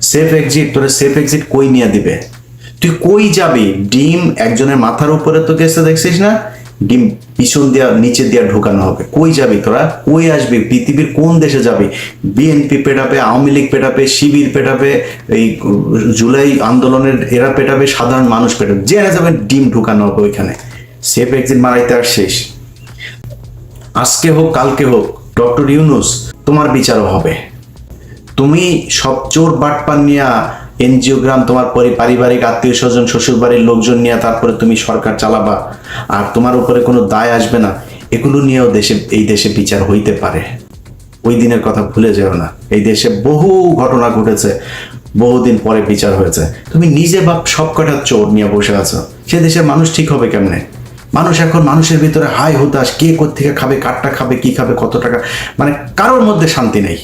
Safe exit তোরা safe exit কই নিয়ে দিবে? তুই কই যাবি? ডিম একজনের মাথার উপরে তো গেছে, দেখছিস না? ডিম পিছন দিয়া, নিচে দিয়া ঢোকানো হবে। কই যাবি তোরা? কই আসবি? পৃথিবীর কোন দেশে যাবি? বিএনপি পেটাবে, আওয়ামী লীগ পেটাবে, শিবির পেটাবে, এই জুলাই আন্দোলনের এরা পেটাবে, সাধারণ মানুষ পেটাবে। যে যাবে, ডিম ঢুকানো হবে ওইখানে। সেফ এক্সিট মারাইতে আর শেষ। আজকে হোক, কালকে হোক ডক্টর ইউনুস, তোমার বিচারও হবে। তুমি সব চোর বাটপান নিয়া এনজিওগ্রাম তোমার পরি পারিবারিক আত্মীয় স্বজন শ্বশুর বাড়ির লোকজন নিয়ে তারপরে তুমি সরকার চালাবা। আর তোমার উপরে কোনো দায় আসবে না। এগুলো নিয়েও দেশে এই দেশে বিচার হইতে পারে। ওই দিনের কথা ভুলে যেও না। এই দেশে বহু ঘটনা ঘটেছে। বহুদিন পরে বিচার হয়েছে। তুমি নিজে বাপ সব কটা চোর নিয়ে বসে আছো। সে দেশের মানুষ ঠিক হবে কেমনে? মানুষ এখন মানুষের ভিতরে হাই হতাশ কে কোথেকে খাবে, কারটা খাবে, কি খাবে, কত টাকা? মানে কারোর মধ্যে শান্তি নেই।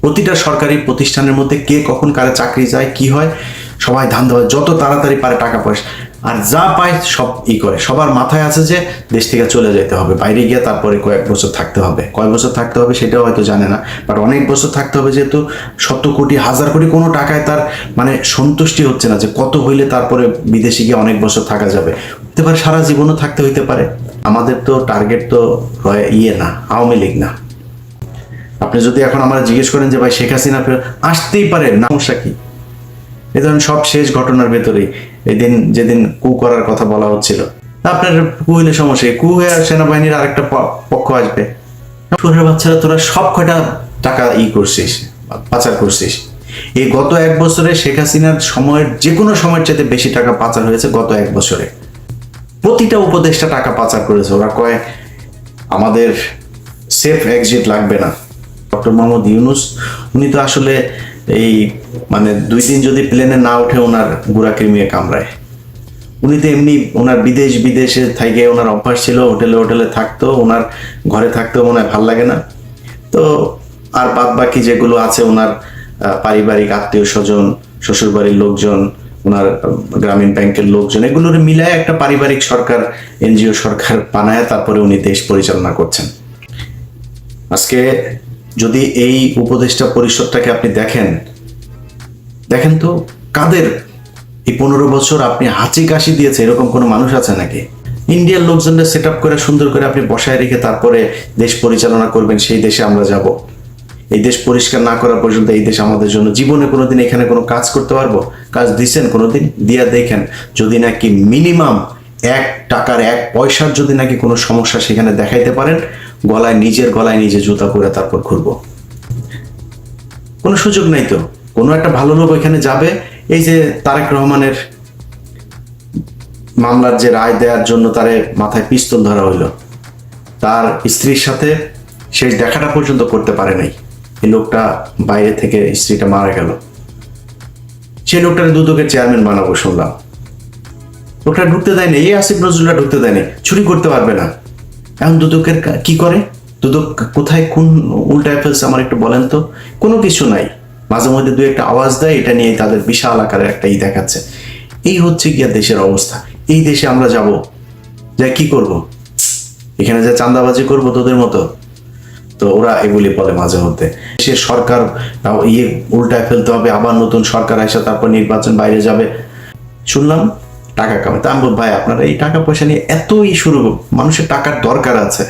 প্রতিটা সরকারি প্রতিষ্ঠানের মধ্যে কে কখন কারে চাকরি যায়, কি হয়, সবাই ধান দেওয়া যত তাড়াতাড়ি পারে টাকা পয়সা। আর যা পায় সব ই করে। সবার মাথায় আছে যে দেশ থেকে চলে যেতে হবে। বাইরে গিয়ে তারপরে কয়েক বছর থাকতে হবে। কয় বছর থাকতে হবে সেটাও হয়তো জানে না। বাট অনেক বছর থাকতে হবে যেহেতু শত কোটি, হাজার কোটি কোনো টাকায় তার মানে সন্তুষ্টি হচ্ছে না যে কত হইলে তারপরে বিদেশে গিয়ে অনেক বছর থাকা যাবে। হতে পারে সারা জীবনও থাকতে হইতে পারে। আমাদের তো টার্গেট তো ইয়ে না, আওয়ামী লীগ না। আপনি যদি এখন আমরা জিজ্ঞেস করেন যে, ভাই, শেখ হাসিনা আসতেই পারে, না, সমস্যা কি? এ ধরুন সব শেষ ঘটনার ভেতরেই এদিন যেদিন কু করার কথা বলা হচ্ছিল, আপনার কু হইলে সমস্যা কু? হয়ে সেনাবাহিনীর আরেকটা পক্ষ আসবে। ছোটের বাচ্চারা, তোরা সব কয়টা টাকা ই করছিস, পাচার করছিস? এই গত এক বছরে শেখ হাসিনার সময়ের যে কোনো সময়ের চাইতে বেশি টাকা পাচার হয়েছে গত এক বছরে। প্রতিটা উপদেষ্টা টাকা পাচার করেছে। ওরা কয়, আমাদের সেফ এক্সিট লাগবে না। ডক্টর মোহাম্মদ ইউনুস, উনি তো আসলে এই মানে দুই দিন যদি প্লেনে না ওঠে, ওনার গুড়া কৃমিয়ে কামড়ায়। উনি তো এমনি ওনার বিদেশ, বিদেশে থেকে ওনার অভ্যাস ছিল, হোটেলে হোটেলে থাকতো, ওনার ঘরে থাকতেও মনে হয় ভালো লাগে না। তো আর বাদ বাকি যেগুলো আছে, ওনার পারিবারিক আত্মীয় স্বজন, শ্বশুরবাড়ির লোকজন, ওনার গ্রামীণ ব্যাংকের লোকজন, এগুলোর মিলায় একটা পারিবারিক সরকার, এনজিও সরকার বানায়, তারপরে উনি দেশ পরিচালনা করছেন। আজকে যদি এই উপদেষ্টা পরিষদটাকে আপনি দেখেন দেখেন তো কাদের এই পনেরো বছর আপনি হাঁচি কাশি দিয়েছে, এরকম কোনো মানুষ আছে নাকি? ইন্ডিয়ার লোকজনদের সেট করে, সুন্দর করে আপনি বসায় রেখে তারপরে দেশ পরিচালনা করবেন, সেই দেশে আমরা যাব। এই দেশ পরিষ্কার না করা পর্যন্ত এই দেশ আমাদের জন্য। জীবনে কোনোদিন এখানে কোনো কাজ করতে পারব? কাজ দিচ্ছেন কোনোদিন? দিয়া দেখেন, যদি নাকি মিনিমাম এক টাকার এক পয়সার যদি নাকি কোনো সমস্যা সেখানে দেখাইতে পারেন, গলায় নিজের গলায় নিজে জুতা পরে তারপর ঘুরবো। কোনো সুযোগ নাই তো। কোনো একটা ভালো লোক ওইখানে যাবে, এই যে তারেক রহমানের মামলার যে রায় দেওয়ার জন্য তারে মাথায় পিস্তল ধরা হইল। তার স্ত্রীর সাথে শেষ দেখাটা পর্যন্ত করতে পারে নাই। এই লোকটা বাইরে থেকে স্ত্রীটা মারা গেল। সেই লোকটাকে দুদকের চেয়ারম্যান বানাবো শুনলাম। লোকটা ঢুকতে দেয়নি এই আসিফ নজরুলটা ঢুকতে দেয়নি চুরি করতে পারবে না। এখন দুদকের কি করে? দুদক কোথায়, কোন উল্টায় ফেলছে আমার একটু বলেন তো? কোনো কিছু নাই। মাঝে মধ্যে দু একটা আওয়াজ দেয়, এটা নিয়ে তাদের বিশাল আকারের একটা ই দেখাচ্ছে। এই হচ্ছে গিয়া দেশের অবস্থা। এই দেশে আমরা যাব। যাই, কি করব? এখানে যে চাঁদাবাজি করব তোদের মতো? তো ওরা এগুলি বলে মাঝে মধ্যে। সে সরকার ইয়ে উল্টায় ফেলতে হবে, আবার নতুন সরকার আসে, তারপর নির্বাচন বাইরে যাবে। শুনলাম টাকা কামাই। তা আমি ভাই, আপনারা এই টাকা পয়সা নিয়ে এতই শুরু মানুষের টাকার দরকার আছে।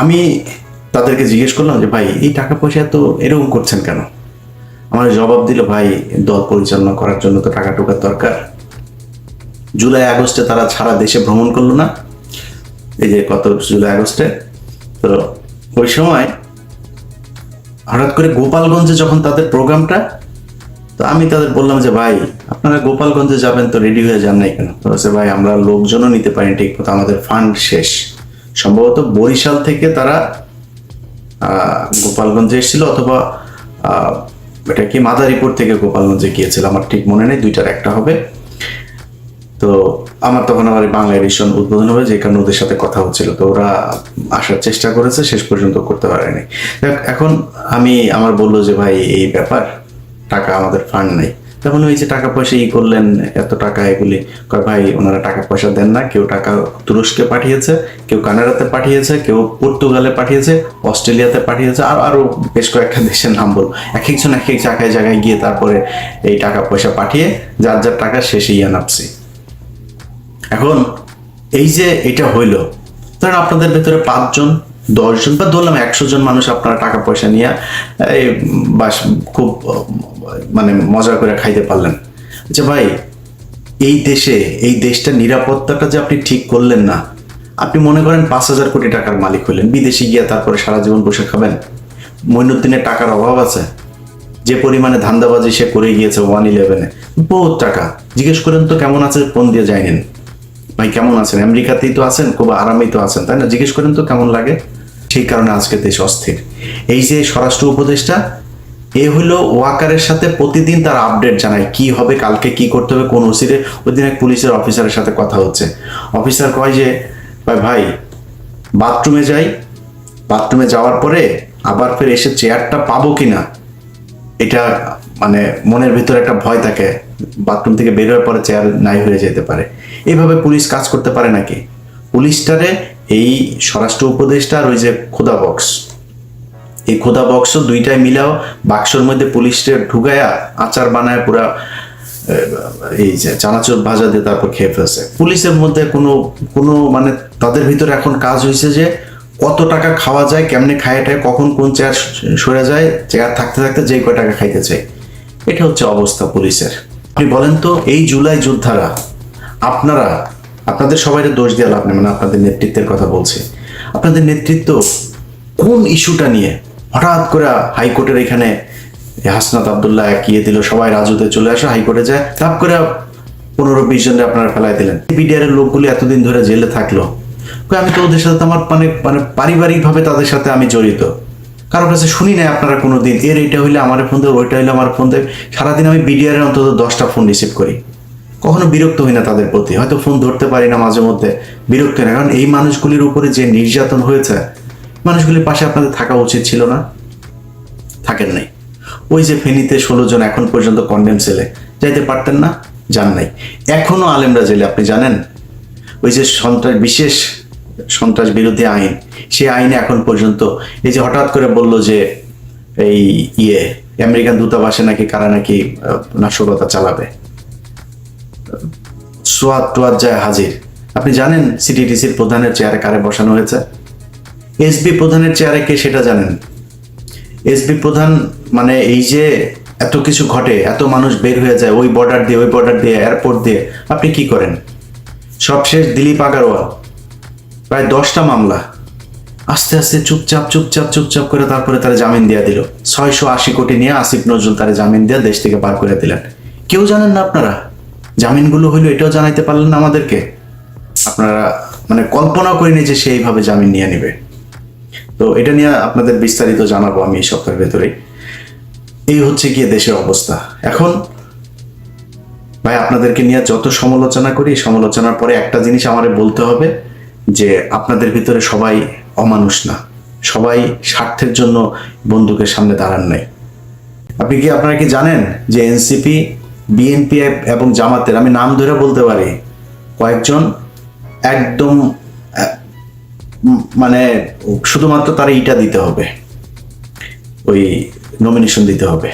আমি তাদেরকে জিজ্ঞেস করলাম যে, ভাই, এই টাকা পয়সা এত এরকম করছেন কেন? আমার জবাব দিল, ভাই, দল পরিচালনা করার জন্য তো টাকা টুকার দরকার। জুলাই, আগস্টে তারা সারা দেশে ভ্রমণ করল না। এই যে কত জুলাই, আগস্টে, তো ওই সময় হঠাৎ করে গোপালগঞ্জে যখন তাদের প্রোগ্রামটা তো আমি তাদের বললাম যে, ভাই, আপনারা গোপালগঞ্জে যাবেন তো রেডি হয়ে যান নাই কেন? তো বলছে, ভাই, আমরা লোকজনও নিতে পারি ঠিক মতো, আমাদের ফান্ড শেষ। সম্ভবত বরিশাল থেকে তারা গোপালগঞ্জে এসেছিল অথবা এটা কি মাদারীপুর থেকে গোপালগঞ্জে গিয়েছিল, আমার ঠিক মনে নেই, দুইটার একটা হবে। তো আমার তখন আমার বাংলা এডিশন উদ্বোধন হবে, যে কারণে ওদের সাথে কথা হচ্ছিল। তো ওরা আসার চেষ্টা করেছে, শেষ পর্যন্ত করতে পারেনি। এখন আমি, আমার বলল যে, ভাই, এই ব্যাপার টাকা আমাদের ফান্ড নাই। তখন ওই যে টাকা পয়সা ই করলেন, এত টাকা এগুলি ভাই ওনারা টাকা পয়সা দেন না, কেউ টাকা তুরস্কে পাঠিয়েছে, কেউ কানাডাতে পাঠিয়েছে, কেউ পর্তুগালে পাঠিয়েছে, অস্ট্রেলিয়াতে পাঠিয়েছে, আর আরও বেশ কয়েকটা দেশের নাম বল এক একজন এক এক জায়গায় জায়গায় গিয়ে তারপরে এই টাকা পয়সা পাঠিয়ে যার যার টাকা শেষে ইয়া নাপছি এখন এই যে এটা হইল, ধরেন আপনাদের ভেতরে পাঁচজন, দশজন, বা ধরলাম একশো জন মানুষ আপনারা টাকা পয়সা নিয়ে, এই বাস খুব মানে মজা করে খাইতে পারলেন। যে ভাই, এই দেশে, এই দেশটার নিরাপত্তাটা যে আপনি ঠিক করলেন না, আপনি মনে করেন পাঁচ হাজার কোটি টাকার মালিক হলেন বিদেশে গিয়ে তারপরে সারা জীবন বসে খাবেন? মইনুদ্দিনের টাকার অভাব আছে। যে পরিমাণে ধান্দাবাজি সে করে গিয়েছে ওয়ান ইলেভেনে, বহুত টাকা। জিজ্ঞেস করেন তো কেমন আছে, ফোন দিয়ে যায়নি ভাই, কেমন আছেন? আমেরিকাতেই তো আছেন খুব আরামেই তো আছেন, তাই না? জিজ্ঞেস করেন তো কেমন লাগে? সেই কারণে আজকে দেশ অস্থির। এই যে স্বরাষ্ট্র উপদেষ্টা এ হলো ওয়াকারের সাথে প্রতিদিন তার আপডেট জানায় কি হবে, কালকে কি করতে হবে, কোন ওসিরে। ওই দিন এক পুলিশের অফিসারের সাথে কথা হচ্ছে। অফিসার কয় যে, ভাই ভাই, বাথরুমে যাই। বাথরুমে যাওয়ার পরে আবার ফের এসে চেয়ারটা পাবো কিনা? এটা মানে মনের ভিতরে একটা ভয় থাকে। বাথরুম থেকে বের হওয়ার পরে চেয়ার নাই হয়ে যেতে পারে। এইভাবে পুলিশ কাজ করতে পারে নাকি? পুলিশটারে এই স্বরাষ্ট্র উপদেষ্টা আর ওই যে খোদা বক্স। এই খোদা বক্স দুইটাই মিলাও, বাক্সর মধ্যে পুলিশটা ঢুকায়া আচার বানায় পুরা এই যে চানাচুর ভাজা দিয়ে তারপর খেয়ে ফেলছে। পুলিশের মধ্যে কোনো কোনো মানে তাদের ভিতরে এখন কাজ হয়েছে যে কত টাকা খাওয়া যায়, কেমনে খায়াটায় কখন কোন চেয়ার সরে যায়, চেয়ার থাকতে থাকতে যে কয় টাকা খাইতে চাই এটা হচ্ছে অবস্থা পুলিশের। আপনি বলেন তো, এই জুলাই যোদ্ধারা, আপনারা, আপনাদের সবাই দোষ দিয়ে লাভ নেই মানে আপনাদের নেতৃত্বের কথা বলছি। আপনাদের নেতৃত্ব কোন ইস্যুটা নিয়ে হঠাৎ করে হাইকোর্টের এখানে হাসনাত আবদুল্লাহ একিয়ে দিল, সবাই রাজুতে চলে আসে, হাইকোর্টে যায়, তাপ করে পনেরো বিশ জনকে আপনারা ফেলাই দিলেন। বিডিআর এর লোকগুলি এতদিন ধরে জেলে থাকল। আমি তো ওদের সাথে আমার মানে মানে পারিবারিকভাবে তাদের সাথে আমি জড়িত। কারোর কাছে শুনি নাই আপনারা কোনো দিন এর এইটা হইলে আমার ফোন দেবে, ওইটা হইলে আমার ফোন দেবে। সারাদিন আমি বিডিআর এর অন্তত দশটা ফোন রিসিভ করি। কখনো বিরক্ত হই না তাদের প্রতি, হয়তো ফোন ধরতে পারি না মাঝে মধ্যে, বিরক্ত না। কারণ এই মানুষগুলির উপরে যে নির্যাতন হয়েছে মানুষগুলির পাশে আপনাদের থাকা উচিত ছিল না। থাকেন নাই। ওই যে ফেনীতে ষোলো জন এখন পর্যন্ত কন্ডেম সেলে যাইতে পারতেন না, যান নাই। এখনও আলেমরা জেলে, আপনি জানেন? ওই যে সন্ত্রাস, বিশেষ সন্ত্রাস বিরোধী আইন, সেই আইনে এখন পর্যন্ত এই যে হঠাৎ করে বলল যে এই ইয়ে আমেরিকান দূতাবাসে নাকি কারা নাকি নাশকতা চালাবে। সোয়াদ টোয়াদ যায় হাজির। আপনি জানেন সিটিটিসির প্রধানের চেয়ারে কারে বসানো হয়েছে? এসবি প্রধানের চেয়ারে কে সেটা জানেন? এসবি প্রধান মানে এই যে এত কিছু ঘটে, এত মানুষ বের হয়ে যায় ওই বর্ডার দিয়ে, ওই বর্ডার দিয়ে এয়ারপোর্ট দিয়ে, আপনি কি করেন? সবশেষ দিলীপ আগারওয়াল, প্রায় দশটা মামলা, আস্তে আস্তে চুপচাপ চুপচাপ চুপচাপ করে তারপরে তারা জামিন দিয়ে দিল। ছয়শো আশি কোটি নিয়ে আসিফ নজরুল তারা জামিন দিয়ে দেশ থেকে বার করে দিলেন। কেউ জানেন না আপনারা? জামিনগুলো হইল এটাও জানাইতে পারলেন না আমাদেরকে? আপনারা মানে কল্পনা করিনি যে সে এইভাবে জামিন নিয়ে নেবে। তো এটা নিয়ে আপনাদের বিস্তারিত জানাব আমি এই সপ্তাহের ভেতরেই। এই হচ্ছে গিয়ে দেশের অবস্থা। এখন ভাই, আপনাদেরকে নিয়ে যত সমালোচনা করি সমালোচনার পরে একটা জিনিস আমারে বলতে হবে যে আপনাদের ভিতরে সবাই অমানুষ না। সবাই স্বার্থের জন্য বন্দুকের সামনে দাঁড়ান নাই। আপনি কি, আপনারা কি জানেন যে এনসিপি, বিএনপি এবং জামাতের, আমি নাম ধরে বলতে পারি, কয়েকজন একদম মানে শুধুমাত্র তারা ইটা দিতে হবে। ওই নমিনেশন দিতে হবে।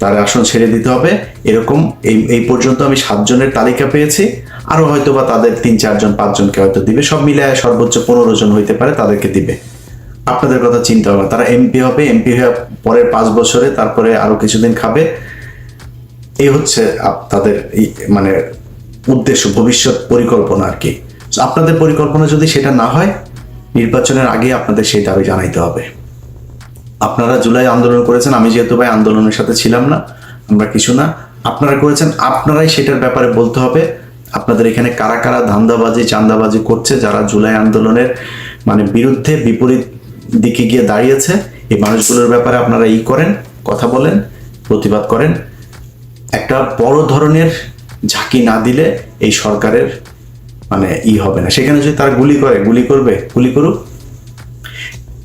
তার আসন ছেড়ে দিতে হবে। এরকম এই এই পর্যন্ত আমি সাতজনের তালিকা পেয়েছি। আরও হয়তো বা তাদের তিন, চারজন, পাঁচজনকে হয়তো দিবে। সব মিলে সর্বোচ্চ পনেরো জন হইতে পারে, তাদেরকে দিবে। আপনাদের কথা চিন্তা হবে। তারা এমপি হবে এমপি হয়ে পরের পাঁচ বছরে তারপরে আরও কিছুদিন খাবে। এই হচ্ছে তাদের মানে উদ্দেশ্য, ভবিষ্যৎ পরিকল্পনা আর কি। আপনাদের পরিকল্পনা যদি সেটা না হয়, নির্বাচনের আগে আপনাদের সেই দাবি জানাইতে হবে। আপনারা জুলাই আন্দোলন করেছেন, আমি যেহেতু ভাই আন্দোলনের সাথে ছিলাম না, আমরা কিছু না। আপনারা করেছেন, আপনারাই সেটার ব্যাপারে বলতে হবে। আপনাদের এখানে কারা কারা ধান্দাবাজি, চান্দাবাজি করছে, যারা জুলাই আন্দোলনের মানে বিরুদ্ধে বিপরীত দিকে গিয়ে দাঁড়িয়েছে, এই মানুষগুলোর ব্যাপারে আপনারা ই করেন, কথা বলেন, প্রতিবাদ করেন। একটা বড় ধরনের ঝাঁকি না দিলে এই সরকারের মানে ই হবে না। সেখানে যদি তারা গুলি করে, গুলি করবে? গুলি করুক?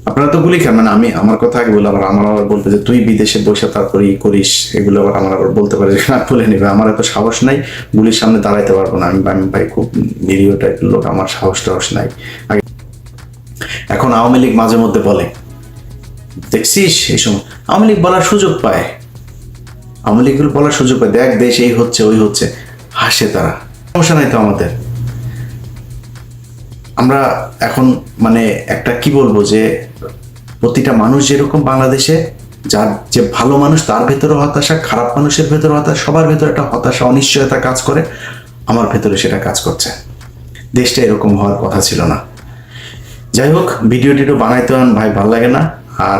আপনারা তো গুলি খান মানে আমি, আমার কথা আগে বলে আবার আমার আবার বলতে যে তুই বিদেশে বসে তারপরে ই করিস, এগুলো আবার আমার আবার বলতে পারে না বলে নিবে। আমার এত সাহস নাই, গুলির সামনে দাঁড়াইতে পারব না। আমি আমি ভাই খুব নিরীহ টাইপের লোক, আমার সাহস টাহস নাই। এখন আওয়ামী লীগ মাঝে মধ্যে বলে, দেখছিস এই সময়? আওয়ামী লীগ বলার সুযোগ পায়। আওয়ামী লীগগুলো বলার সুযোগ পায়। দেখ, দেশ এই হচ্ছে, ওই হচ্ছে। হাসে তারা। সমস্যা নাই তো আমাদের। আমরা এখন মানে একটা কি বলব যে প্রতিটা মানুষ যেরকম বাংলাদেশে, যার যে ভালো মানুষ তার ভেতরে হতাশা, খারাপ মানুষের ভেতরে হতাশা, সবার ভেতরে একটা হতাশা, অনিশ্চয়তা কাজ করে, আমার ভেতরে সেটা কাজ করছে। দেশটা এরকম হওয়ার কথা ছিল না। যাই হোক ভিডিও টিডিও বানাইতে হন, ভাই, ভালো লাগে না। আর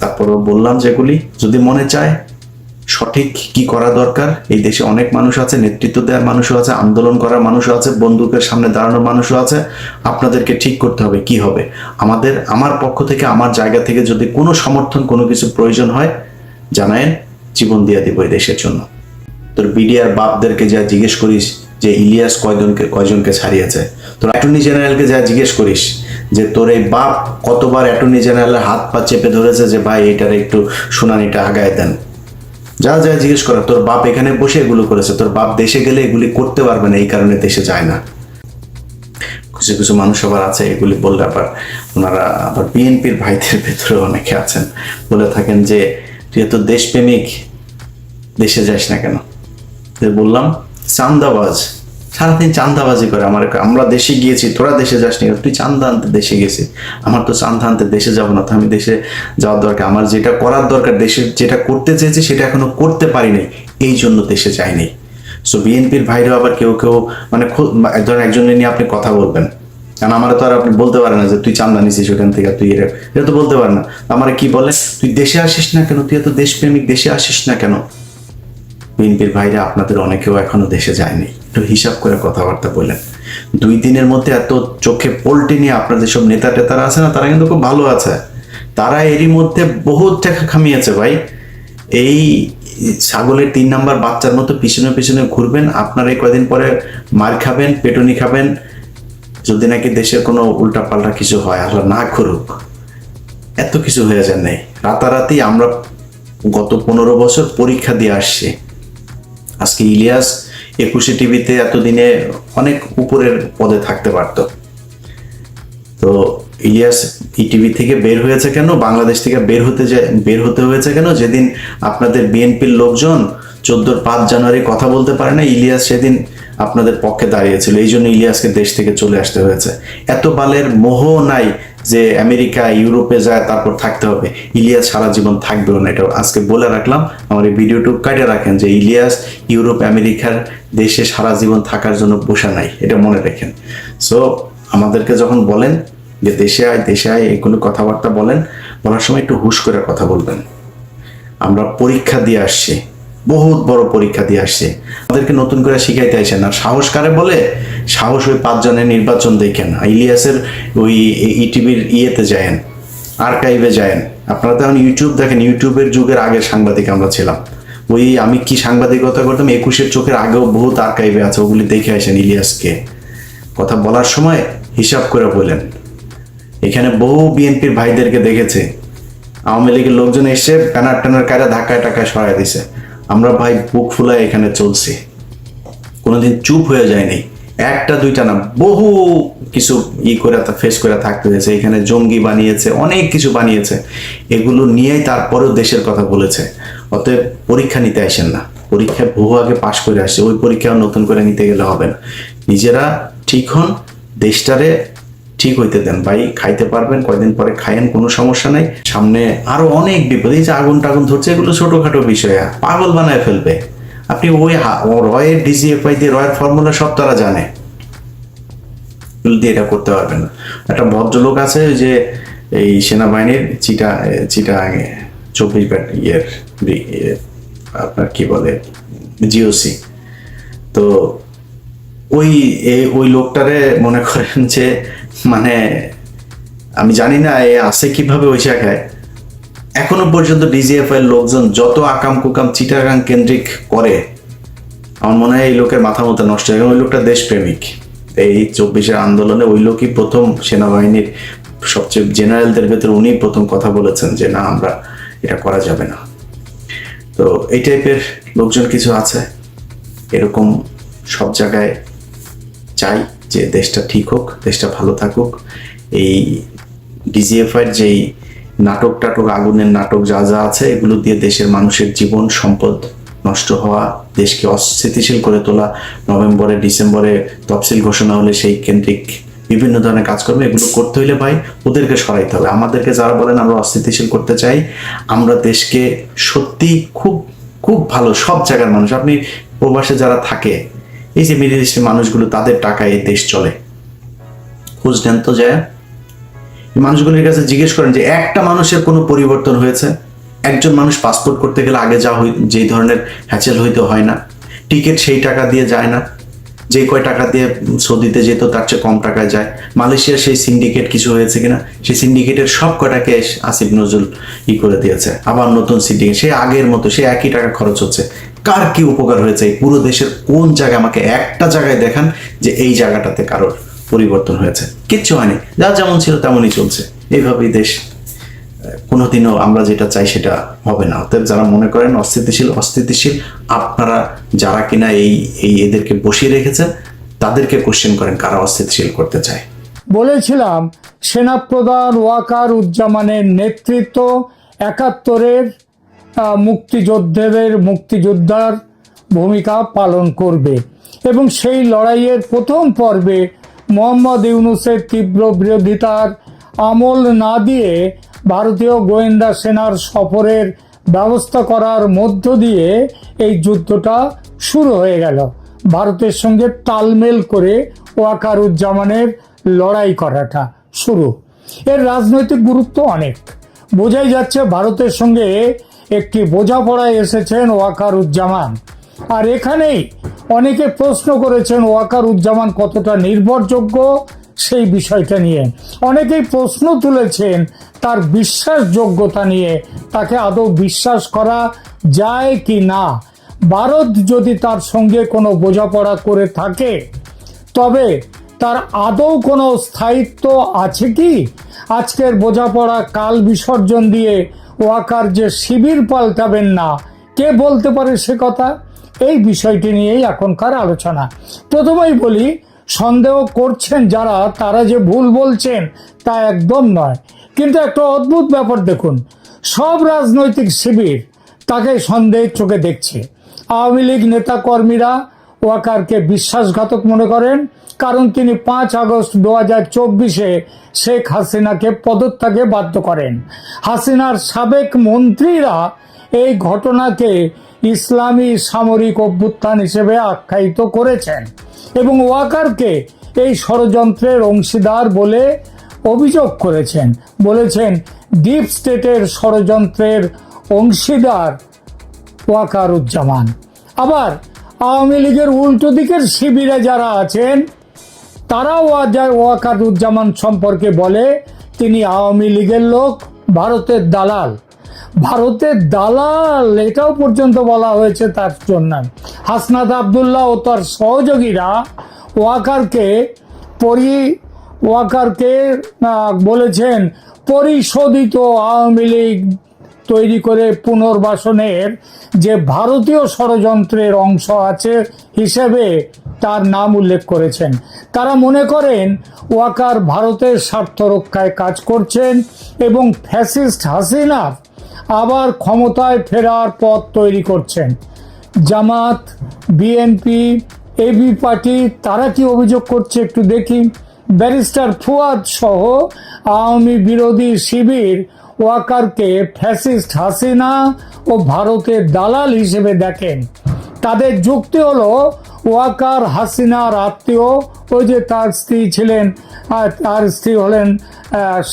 তারপরও বললাম যেগুলি, যদি মনে চায় সঠিক কি করা দরকার? এই দেশে অনেক মানুষ আছে, নেতৃত্ব দেওয়ার মানুষও আছে, আন্দোলন করার মানুষও আছে, বন্দুকের সামনে দাঁড়ানোর মানুষও আছে। আপনাদেরকে ঠিক করতে হবে কি হবে। আমাদের, আমার পক্ষ থেকে, আমার জায়গা থেকে যদি কোনো সমর্থন, কোনো কিছু প্রয়োজন হয়, জানায়েন, জীবন দিয়ে দিব এই দেশের জন্য। তোর বিডিআর বাপদেরকে যা জিজ্ঞেস করিস, যে ইলিয়াস কয়জনকে কয়জনকে ছাড়িয়েছে? তোর অ্যাটর্নি জেনারেলকে যা জিজ্ঞেস করিস, যে তোর এই বাপ কতবার অ্যাটর্নি জেনারেলের হাত পা চেপে ধরেছে, যে ভাই এটার একটু শুনানিটা আগায় দেন। যা যা জিজ্ঞেস করা, তোর বাপ এখানে বসে এগুলো করেছে, তোর বাপ দেশে গেলে এগুলি করতে পারবে না, এই কারণে দেশে যায় না। কিছু কিছু মানুষ আবার আছে, এগুলি বললে আবার ওনারা, আবার বিএনপির ভাইদের ভেতরে অনেকে আছেন, বলে থাকেন যে, তুই তো দেশপ্রেমিক, দেশে যাস না কেন? বললাম, চান্দাবাজ সারাদিন চান্দাবাজি করে আমার আমরা দেশে গিয়েছি, তোরা দেশে যাস নি তুই চান্দা আনতে দেশে গেছি। আমার তো চান্দা আনতে দেশে যাব না, তো আমি দেশে যাওয়ার দরকার। আমার যেটা করার দরকার, দেশে যেটা করতে চেয়েছি, সেটা এখনও করতে পারিনি এই জন্য দেশে যাইনি সো বিএনপির ভাইরাও আবার কেউ কেউ মানে একজন একজনের নিয়ে আপনি কথা বলবেন। কারণ আমার তো আর আপনি বলতে পারেন না যে, তুই চান্দা নিছিস ওখান থেকে, তুই এটা এটা তো বলতে পারেন না। আমার কি বলে? তুই দেশে আসিস না কেন? তুই এত দেশপ্রেমিক, দেশে আসিস না কেন? বিএনপির ভাইরা আপনাদের অনেকেও এখনও দেশে যায়নি। একটু হিসাব করে কথাবার্তা বললেন দুই দিনের মধ্যে এত চোখে পোল্টি নিয়ে আপনাদের সব নেতা টেতারা আছে না? তারা কিন্তু খুব ভালো আছে। তারা এরই মধ্যে বহুত টাকা খামিয়েছে ভাই। এই ছাগলের তিন নাম্বার বাচ্চার মতো পিছনে পিছনে ঘুরবেন, আপনারা কয়দিন পরে মার খাবেন, পেটুনি খাবেন, যদি নাকি দেশের কোনো উল্টাপাল্টা কিছু হয়, আল্লাহ না করুক, এত কিছু হয়ে যায় নাই। রাতারাতি আমরা গত পনেরো বছর পরীক্ষা দিয়ে আসছি। আজকে ইলিয়াস একুশে টিভিতে এতদিনে অনেক উপরের পদে থাকতে পারত। তো ইলিয়াস ইটিভি থেকে বের হয়েছে কেন? বাংলাদেশ থেকে বের হতে বের হতে হয়েছে কেন? যেদিন আপনাদের বিএনপির লোকজন চোদ্দোর পাঁচ জানুয়ারি কথা বলতে পারে না, ইলিয়াস সেদিন আপনাদের পক্ষে দাঁড়িয়েছিল। এই জন্য ইলিয়াসকে দেশ থেকে চলে আসতে হয়েছে। এত বালের মোহ নাই যে আমেরিকা, ইউরোপে যায়, তারপর থাকতে হবে। ইলিয়াস সারা জীবন থাকবেও না এটা আজকে বলে রাখলাম। আমার এই ভিডিওটুকু কাটে রাখেন যে ইলিয়াস, ইউরোপ, আমেরিকার দেশে সারা জীবন থাকার জন্য বসা নাই, এটা মনে রাখেন। সো আমাদেরকে যখন বলেন যে দেশে আয় দেশে আয় এগুলো কথাবার্তা বলেন, বলার সময় একটু হুশ করে কথা বলবেন। আমরা পরীক্ষা দিয়ে আসছি। বহুত বড় পরীক্ষা দিয়ে আসছে। আমাদেরকে নতুন করে শিখাইতে আসে না। সাহস কারে বলে? সাহস ওই পাঁচজনের নির্বাচন দেখেন। ইলিয়াসের ওই ইটিভির ইয়েতে যায়েন আর্কাইভে যায়েন। আপনারা তো এখন ইউটিউব দেখেন। ইউটিউবের যুগের আগে সাংবাদিক আমরা ছিলাম। ওই আমি কি সাংবাদিকতা করতাম? একুশের চোখের আগেও বহুত আর্কাইভে আছে। ওগুলি দেখে আসেন ইলিয়াসকে। কথা বলার সময় হিসাব করে বলেন। এখানে বহু বিএনপির ভাইদেরকে দেখেছে। আওয়ামী লীগের লোকজন এসে ব্যানার ট্যানার কারে ধাক্কায় টাকায় সরাই দিছে। আমরা ভাই বুক ফুলায় এখানে চলছি। কোনোদিন চুপ হয়ে যায়নি একটা, দুইটা না, বহু কিছু ই করে ফেস করে থাকতে হয়েছে। এখানে জঙ্গি বানিয়েছে, অনেক কিছু বানিয়েছে। এগুলো নিয়েই তারপরেও দেশের কথা বলেছে। অতএব পরীক্ষা নিতে আসেন না। পরীক্ষায় বহু আগে পাশ করে আসছে। ওই পরীক্ষাও নতুন করে নিতে গেলে হবে না। নিজেরা ঠিক হন, দেশটারে ঠিক হইতে দেন। ভাই খাইতে পারবেন কয়দিন পরে খায়েন কোনো সমস্যা নাই। সামনে আরও অনেক বিপদ। এই যে আগুন টাগুন ধরছে এগুলো ছোটখাটো বিষয়। পাগল বানায় ফেলবে। আপনি ওই রয়ের ডিজিএফআই দিয়ে রয়ের ফর্মুলা সব তারা জানে। এটা করতে পারবেন না। একটা ভদ্রলোক আছে যে এই সেনাবাহিনীর চিটা চিটা চব্বিশ ব্যাট ইয়ের ইয়ে, আপনার কি বলে জিওসি তো ওই ওই লোকটারে মনে করেন যে মানে আমি জানি না এ আছে কীভাবে ওই জায়গায়। এখনও পর্যন্ত ডিজিএফ এর লোকজন যত আকাম কুকাম চিটাগাং কেন্দ্রিক করে, আমার মনে হয় এই লোকের মাথা মতো নষ্ট হয়ে। ওই লোকটা দেশপ্রেমিক। এই চব্বিশের আন্দোলনে ওই লোকই প্রথম সেনাবাহিনীর সবচেয়ে জেনারেলদের ভেতরে উনি প্রথম কথা বলেছেন যে, না, আমরা এটা করা যাবে না। তো এই টাইপের লোকজন কিছু আছে। এরকম সব জায়গায় চাই। যে দেশটা ঠিক হোক, দেশটা ভালো থাকুক। এই ডিজিএফআইয়ের যেই নাটক টাটক, আগুনের নাটক যা যা আছে, এগুলো দিয়ে দেশের মানুষের জীবন, সম্পদ নষ্ট হওয়া, দেশকে অস্থিতিশীল করে তোলা, নভেম্বরে, ডিসেম্বরে তফসিল ঘোষণা হলে সেই কেন্দ্রিক বিভিন্ন ধরনের কাজকর্ম এগুলো করতে হইলে ভাই ওদেরকে সরাইতে হবে। আমাদেরকে যারা বলেন, আমরা অস্থিতিশীল করতে চাই, আমরা দেশকে সত্যি খুব খুব ভালো সব জায়গার মানুষ। আপনি প্রবাসে যারা থাকে এই যে মিডিল ইস্টের মানুষগুলো, তাদের টাকায় এই দেশ চলে। খোঁজ নেন তো যায় মানুষগুলির কাছে জিজ্ঞেস করেন যে, একটা মানুষের কোনো পরিবর্তন হয়েছে? একজন মানুষ পাসপোর্ট করতে গেলে আগে যা যেই ধরনের হ্যাচেল হইতে হয় না। টিকিট সেই টাকা দিয়ে যায় না। যে কয় টাকা দিয়ে সৌদিতে যেত, তার চেয়ে কম টাকায় যায়। মালয়েশিয়ার সেই সিন্ডিকেট কিছু হয়েছে কিনা? সেই সিন্ডিকেটের সব কটাকে আসিফ নজরুল ই করে দিয়েছে। আবার নতুন সিন্ডিকেট। সে আগের মতো, সে একই টাকা খরচ হচ্ছে। কার কি উপকার হয়েছে? এই পুরো দেশের কোন জায়গায় আমাকে একটা জায়গায় দেখান যে এই জায়গাটাতে কারোর পরিবর্তন হয়েছে? কিচ্ছু হয়নি। যা যেমন ছিল তেমনই চলছে। এইভাবেই দেশ কোনোদিনও আমরা যেটা চাই সেটা হবে না। অতএব যারা মনে করেন অস্থিতিশীল অস্থিতিশীল, আপনারা যারা কিনা এই এই এদেরকে বসিয়ে রেখেছেন, তাদেরকে কোশ্চেন করেন কারা অস্থিতিশীল করতে চায়। বলেছিলাম, সেনাপ্রধান ওয়াকার উজ্জামানের নেতৃত্ব একাত্তরের মুক্তিযোদ্ধাদের মুক্তিযোদ্ধার ভূমিকা পালন করবে। এবং সেই লড়াইয়ের প্রথম পর্বে মোহাম্মদ ইউনুসের তীব্র বিরোধিতার আমল না দিয়ে ভারতীয় গোয়েন্দা সেনার সফরের ব্যবস্থা করার মধ্য দিয়ে এই যুদ্ধটা শুরু হয়ে গেল। ভারতের সঙ্গে তালমেল করে ওয়াকারুজ্জামানের লড়াই করাটা শুরু। এর রাজনৈতিক গুরুত্ব অনেক। বোঝাই যাচ্ছে ভারতের সঙ্গে একটি বোঝাপড়ায় এসেছেন ওয়াকারুজ্জামান। আর এখানেই অনেকে প্রশ্ন করেছেন, ওয়াকারুজ্জামান কতটা নির্ভরযোগ্য সেই বিষয়টা নিয়ে। অনেকেই প্রশ্ন তুলেছেন তার বিশ্বাসযোগ্যতা নিয়ে, তাকে আদৌ বিশ্বাস করা যায় কি না। ভারত যদি তার সঙ্গে কোনো বোঝাপড়া করে থাকে, তবে তার আদৌ কোনো স্থায়িত্ব আছে কি? আজকের বোঝাপড়া কাল বিসর্জন দিয়ে ওয়াকার যে শিবির পাল্টাবেন না। কে বলতে পারে সে কথা? এই বিষয়টি নিয়েই এখনকার আলোচনা। প্রথমেই বলি, সন্দেহ করছেন যারা, তারা যে ভুল বলছেন তা একদম নয়। কিন্তু একটা অদ্ভুত ব্যাপার দেখুন, সব রাজনৈতিক শিবির তাকে সন্দেহের চোখে দেখছে। আওয়ামী লীগ নেতা কর্মীরা ওয়াকারকে বিশ্বাসঘাতক মনে করেন, কারণ তিনি পাঁচ আগস্ট দু হাজার চব্বিশে শেখ হাসিনাকে পদত্যাগে বাধ্য করেন। হাসিনার সাবেক মন্ত্রীরা এই ঘটনাকে ইসলামী সামরিক অভ্যুত্থান হিসেবে আখ্যায়িত করেছেন এবং ওয়াকারকে এই ষড়যন্ত্রের অংশীদার বলে অভিযোগ করেছেন। বলেছেন, ডিপ স্টেটের ষড়যন্ত্রের অংশীদার ওয়াকারুজ্জামান। আবার আওয়ামী লীগের উল্টো দিকের শিবিরে যারা আছেন, তারাও ওয়াজা- ওয়াকারুজ্জামান সম্পর্কে বলে, তিনি আওয়ামী লীগের লোক, ভারতের দালাল। ভারতের দালাল, এটাও পর্যন্ত বলা হয়েছে তার জন্য। হাসনাত আবদুল্লাহ ও তার সহযোগীরা ওয়াকারকে পরি, ওয়াকারকে বলেছেন, পরিশোধিত আওয়ামী লীগ তৈরি করে পুনর্বাসনের যে ভারতীয় ষড়যন্ত্রের অংশ আছে হিসেবে তার নাম উল্লেখ করেছেন। তারা মনে করেন, ওয়াকার ভারতের স্বার্থ রক্ষায় কাজ করছেন এবং ফ্যাসিস্ট হাসিনার আবার ক্ষমতায় ফেরার পথ তৈরি করছেন। জামাত, বিএনপি এবি পার্টি, তারা কি অভিযোগ করছে একটু দেখি। ব্যারিস্টার ফুয়াদ সহ আওয়ামী বিরোধী শিবির ওয়াকারকে ফ্যাসিস্ট হাসিনা ও ভারতের দালাল হিসেবে দেখেন। তাদের যুক্তি হলো, ওয়াকার হাসিনার আত্মীয়, ওই যে তার স্ত্রী ছিলেন তার স্ত্রী হলেন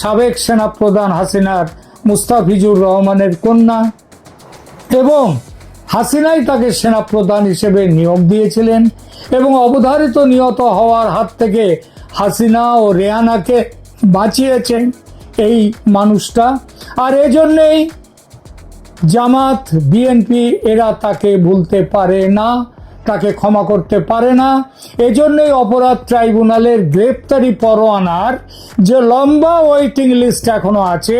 সাবেক সেনাপ্রধান হাসিনার মুস্তাফিজুর রহমানের কন্যা এবং হাসিনাই তাকে সেনাপ্রধান হিসেবে নিয়োগ দিয়েছিলেন এবং অবধারিত নিহত হওয়ার হাত থেকে হাসিনা ও রেহানাকে বাঁচিয়েছেন। এই মানুষটা। আর এজন্যেই জামাত, বিএনপি এরা তাকে ভুলতে পারে না, তাকে ক্ষমা করতে পারে না। এজন্যই অপরাধ ট্রাইব্যুনালের গ্রেপ্তারি পরোয়ানার যে লম্বা ওয়েটিং লিস্ট এখনও আছে,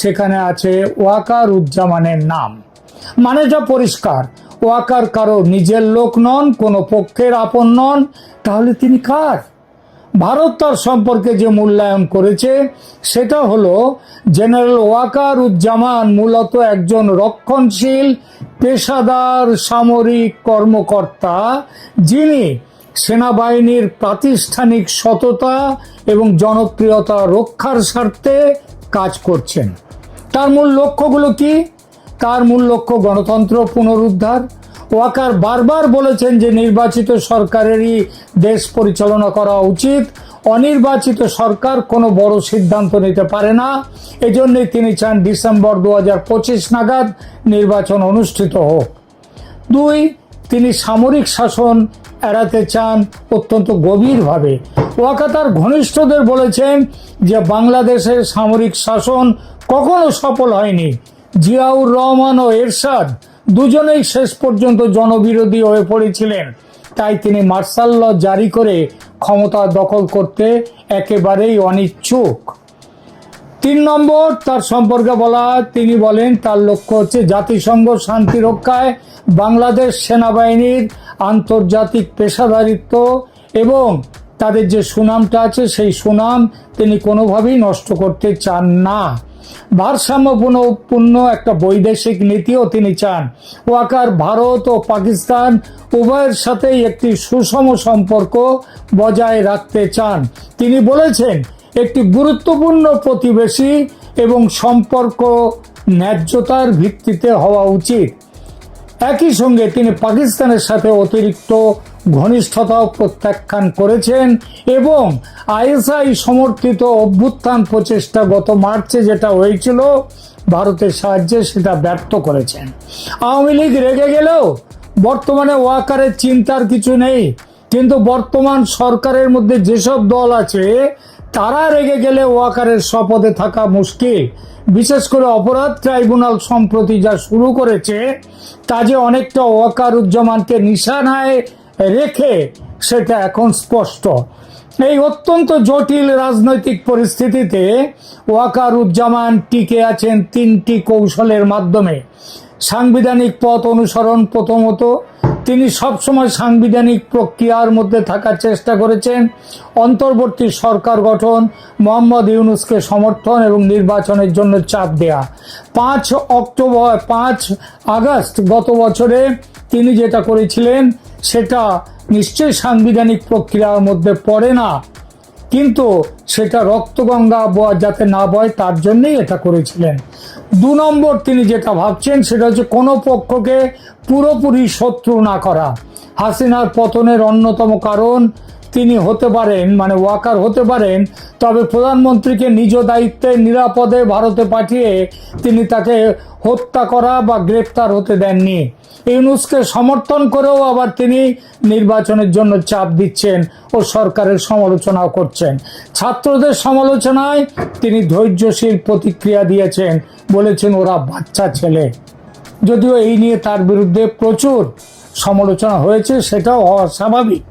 সেখানে আছে ওয়াকার উজ্জামানের নাম মানেটা পরিষ্কার, ওয়াকার কারও নিজের লোক নন, কোনো পক্ষের আপন নন, তাহলে তিনি কার? ভারত তার সম্পর্কে যে মূল্যায়ন করেছে, সেটা হলো জেনারেল ওয়াকার উজ্জামান মূলত একজন রক্ষণশীল, পেশাদার, সামরিক কর্মকর্তা, যিনি সেনাবাহিনীর প্রাতিষ্ঠানিক সততা এবং জনপ্রিয়তা রক্ষার স্বার্থে কাজ করছেন। তার মূল লক্ষ্যগুলো কি? তার মূল লক্ষ্য গণতন্ত্র পুনরুদ্ধার ওয়াকার বারবার বলেছেন যে নির্বাচিত সরকারেরই দেশ পরিচালনা করা উচিত। অনির্বাচিত সরকার কোনো বড় সিদ্ধান্ত নিতে পারে না। এজন্যই তিনি চান ডিসেম্বর দু নাগাদ নির্বাচন অনুষ্ঠিত হোক। দুই, তিনি সামরিক শাসন এড়াতে চান অত্যন্ত গভীরভাবে। ওয়াকা তার ঘনিষ্ঠদের বলেছেন যে বাংলাদেশের সামরিক শাসন কখনো সফল হয়নি। জিয়াউর রহমান ও এরশাদ দুজনেই শেষ পর্যন্ত জনবিরোধী হয়ে পড়েছিলেন। তাই তিনি মার্শাল ল জারি করে ক্ষমতা দখল করতে একেবারেই অনিচ্ছুক। তিন নম্বর, তার সম্পর্কে বলা, তিনি বলেন, তার লক্ষ্য হচ্ছে জাতিসংঘ শান্তি রক্ষায় বাংলাদেশ সেনাবাহিনীর আন্তর্জাতিক পেশাদারিত্ব এবং তাদের যে সুনামটা আছে, সেই সুনাম তিনি কোনোভাবেই নষ্ট করতে চান না। ভারসাম্যপূর্ণ একটা বৈদেশিক নীতিও তিনি চান। ওয়াকার ভারত ও পাকিস্তান উভয়ের সাথেই একটি সুষম সম্পর্ক বজায় রাখতে চান। তিনি বলেছেন, একটি গুরুত্বপূর্ণ প্রতিবেশী এবং সম্পর্ক ন্যায্যতার ভিত্তিতে হওয়া উচিত। একই সঙ্গে তিনি পাকিস্তানের সাথে অতিরিক্ত ঘনিষ্ঠতাও প্রত্যাখ্যান করেছেন এবং আইএসআই সমর্থিত অভ্যুত্থান প্রচেষ্টা গত মার্চে যেটা হয়েছিল ভারতের সাহায্যে সেটা ব্যর্থ করেছেন। আওয়ামী লীগ রেগে গেলেও বর্তমানে ওয়াকারের চিন্তার কিছু নেই। কিন্তু বর্তমান সরকারের মধ্যে যেসব দল আছে, তারা রেগে গেলে ওয়াকারের শপথে থাকা মুশকিল। বিশেষ করে অপরাধ ট্রাইব্যুনাল সম্প্রতি যা শুরু করেছে, তা যে অনেকটা ওয়াকারুজ্জামানকে নিশানায় রেখে সেটা এখন স্পষ্ট। এই অত্যন্ত জটিল রাজনৈতিক পরিস্থিতিতে ওয়াকারুজ্জামান টিকে আছেন তিনটি কৌশলের মাধ্যমে। সাংবিধানিক পথ অনুসরণ প্রথমত তিনি সবসময় সাংবিধানিক প্রক্রিয়ার মধ্যে থাকার চেষ্টা করেছেন। অন্তর্বর্তী সরকার গঠন, মোহাম্মদ ইউনুসকে সমর্থন এবং নির্বাচনের জন্য চাপ দেয়া। পাঁচ অক্টোবর, পাঁচ আগস্ট গত বছরে তিনি যেটা করেছিলেন, সেটা নিশ্চয়ই সাংবিধানিক প্রক্রিয়ার মধ্যে পড়ে না। কিন্তু সেটা রক্তগঙ্গা যাতে না বয়, তার জন্যেই এটা করেছিলেন। দু নম্বর তিনি যেটা ভাবছেন, সেটা হচ্ছে কোনো পক্ষকে পুরোপুরি শত্রু না করা। হাসিনার পতনের অন্যতম কারণ তিনি হতে পারেন মানে ওয়াকার হতে পারেন, তবে প্রধানমন্ত্রীকে নিজ দায়িত্বে নিরাপদে ভারতে পাঠিয়ে তিনি তাকে হত্যা করা বা গ্রেপ্তার হতে দেননি। ইউনুসকে সমর্থন করেও আবার তিনি নির্বাচনের জন্য চাপ দিচ্ছেন ও সরকারের সমালোচনাও করছেন। ছাত্রদের সমালোচনায় তিনি ধৈর্যশীল প্রতিক্রিয়া দিয়েছেন, বলেছেন ওরা বাচ্চা ছেলে। যদিও এই নিয়ে তার বিরুদ্ধে প্রচুর সমালোচনা হয়েছে, সেটাও হওয়া স্বাভাবিক।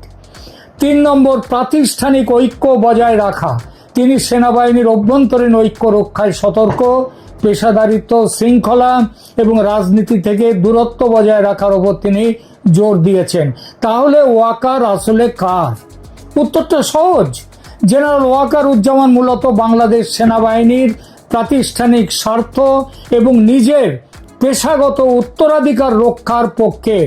তিন নম্বর প্রাতিষ্ঠানিক ঐক্য বজায় রাখা। তিনি সেনাবাহিনীর অভ্যন্তরীণ ঐক্য রক্ষায় সতর্ক, পেশাদারিত্ব, শৃঙ্খলা এবং রাজনীতি থেকে দূরত্ব বজায় রাখার ওপর তিনি জোর দিয়েছেন। তাহলে ওয়াকার আসলে কার? উত্তরটা সহজ। জেনারেল ওয়াকার উজ্জামান মূলত বাংলাদেশ সেনাবাহিনীর প্রাতিষ্ঠানিক স্বার্থ এবং নিজের পেশাগত উত্তরাধিকার রক্ষার পক্ষে।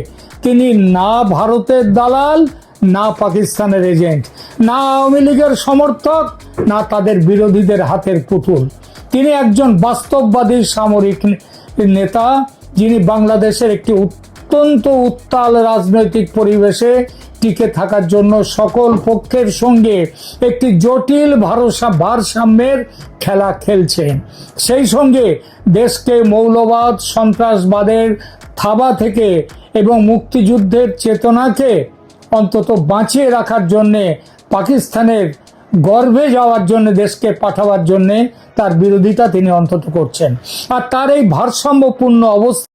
তিনি না ভারতের দালাল না পাকিস্তানের এজেন্ট, না আওয়ামী লীগের সমর্থক, না তাদের বিরোধীদের হাতের পুতুল। তিনি একজন বাস্তববাদী সামরিক নেতা, যিনি বাংলাদেশের একটি অত্যন্ত উত্তাল রাজনৈতিক পরিবেশে টিকে থাকার জন্য সকল পক্ষের সঙ্গে একটি জটিল ভারসা ভারসাম্যের খেলা খেলছেন। সেই সঙ্গে দেশকে মৌলবাদ, সন্ত্রাসবাদের থাবা থেকে এবং মুক্তিযুদ্ধের চেতনাকে অন্তত বাঁচিয়ে রাখার জন্যে, পাকিস্তানের গর্ভে যাওয়ার জন্য, দেশকে পাঠাবার জন্যে তার বিরোধিতা তিনি অন্তত করছেন। আর তার এই ভারসাম্যপূর্ণ অবস্থা